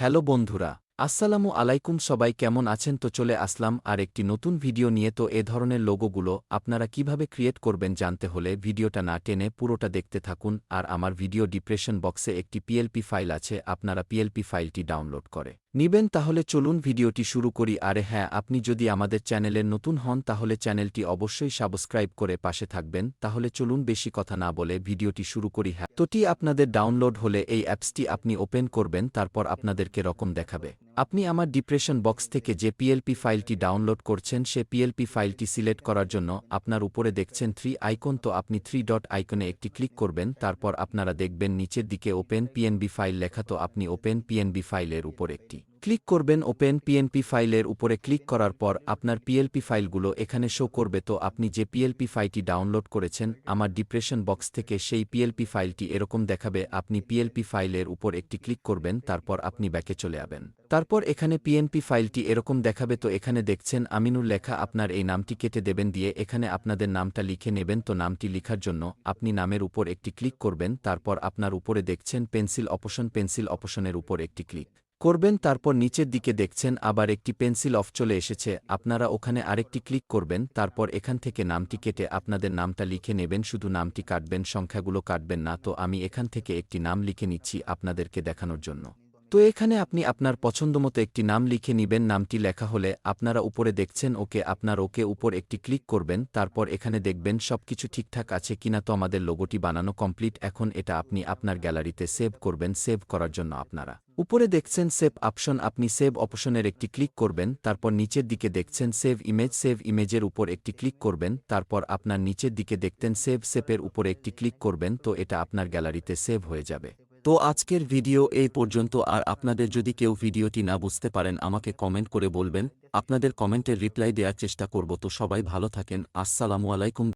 Hello বন্ধুরা, আসসালামু আলাইকুম সবাই কেমন আছেন? তো চলে আসলাম আর একটি নতুন ভিডিও নিয়ে। তো এ ধরনের লোগোগুলো আপনারা কীভাবে ক্রিয়েট করবেন জানতে হলে ভিডিওটা না টেনে পুরোটা দেখতে থাকুন। আর আমার ভিডিও ডিপ্রেশন বক্সে একটি পিএলপি ফাইল আছে, আপনারা পিএলপি ফাইলটি ডাউনলোড করে। নিবেন তাহলে চলুন ভিডিওটি শুরু করি। আরে হ্যাঁ আপনি যদি আমাদের চ্যানেলে নতুন হন তাহলে চ্যানেলটি অবশ্যই সাবস্ক্রাইব করে পাশে থাকবেন। তাহলে চলুন বেশি কথা না বলে ভিডিওটি শুরু করি। হ্যাঁ তোটি আপনাদের ডাউনলোড হলে এই অ্যাপসটি আপনি ওপেন করবেন, তারপর আপনাদেরকে রকম দেখাবে। আপনি আমার ডিপ্রেশন বক্স থেকে যে পিএলপি ফাইলটি ডাউনলোড করছেন সে পিএলপি ফাইলটি সিলেক্ট করার জন্য আপনার উপরে দেখছেন থ্রি আইকন তো আপনি থ্রি ডট আইকনে একটি ক্লিক করবেন, তারপর আপনারা দেখবেন নিচের দিকে ওপেন পিএনবি ফাইল লেখা, তো আপনি ওপেন পিএনবি ফাইলের উপর একটি। ক্লিক করবেন ওপেন পিএনপি ফাইলের উপরে ক্লিক করার পর আপনার পিএলপি ফাইলগুলো এখানে শো করবে। তো আপনি যে পিএলপি ফাইলটি ডাউনলোড করেছেন, আমার ডিপ্রেশন বক্স থেকে সেই পিএলপি ফাইলটি এরকম দেখাবে। আপনি পিএলপি ফাইলের উপর একটি ক্লিক করবেন, তারপর আপনি ব্যাকে চলে যাবেন। তারপর এখানে পিএনপি ফাইলটি এরকম দেখাবে। তো এখানে দেখছেন আমিনুর লেখা আপনার এই নামটি কেটে দেবেন দিয়ে এখানে আপনাদের নামটা লিখে নেবেন। তো নামটি লিখার জন্য আপনি নামের উপর একটি ক্লিক করবেন, তারপর আপনার উপরে দেখছেন পেন্সিল অপশন পেন্সিল অপশনের উপর একটি ক্লিক। করবেন, তারপর নিচের দিকে দেখছেন আবার একটি পেন্সিল অফ চলে এসেছে। আপনারা ওখানে আরেকটি ক্লিক করবেন, তারপর এখান থেকে নামটি কেটে আপনাদের নামটা লিখে নেবেন, শুধু নামটি কাটবেন, সংখ্যাগুলো কাটবেন না। তো আমি এখান থেকে একটি নাম লিখে নিচ্ছি আপনাদেরকে দেখানোর জন্য। তো এখানে আপনি আপনার পছন্দমতো একটি নাম লিখে নিবেন, নামটি লেখা হলে আপনারা উপরে দেখছেন, ওকে আপনার ওকে উপর একটি ক্লিক করবেন, তারপর এখানে দেখবেন সবকিছু ঠিকঠাক আছে কিনা তো আমাদের লোগোটি বানানো কমপ্লিট, এখন এটা আপনি আপনার গ্যালারিতে সেভ করবেন, সেভ করার জন্য আপনারা। উপরে দেখছেন সেভ অপশন, আপনি সেভ অপশনের একটি ক্লিক করবেন, তারপর নিচের দিকে দেখছেন সেভ ইমেজ, সেভ ইমেজের উপর একটি ক্লিক করবেন, তারপর আপনার নিচের দিকে দেখতেন সেভ, সেপের উপর একটি ক্লিক করবেন, তো এটা আপনার গ্যালারিতে সেভ হয়ে যাবে। তো আজকের ভিডিও এই পর্যন্ত। আর আপনাদের যদি কেউ ভিডিওটি না বুঝতে পারেন, আমাকে কমেন্ট করে বলবেন। আপনাদের কমেন্টের রিপ্লাই দেওয়ার চেষ্টা করব। তো সবাই ভালো থাকেন। আসসালামু আলাইকুম।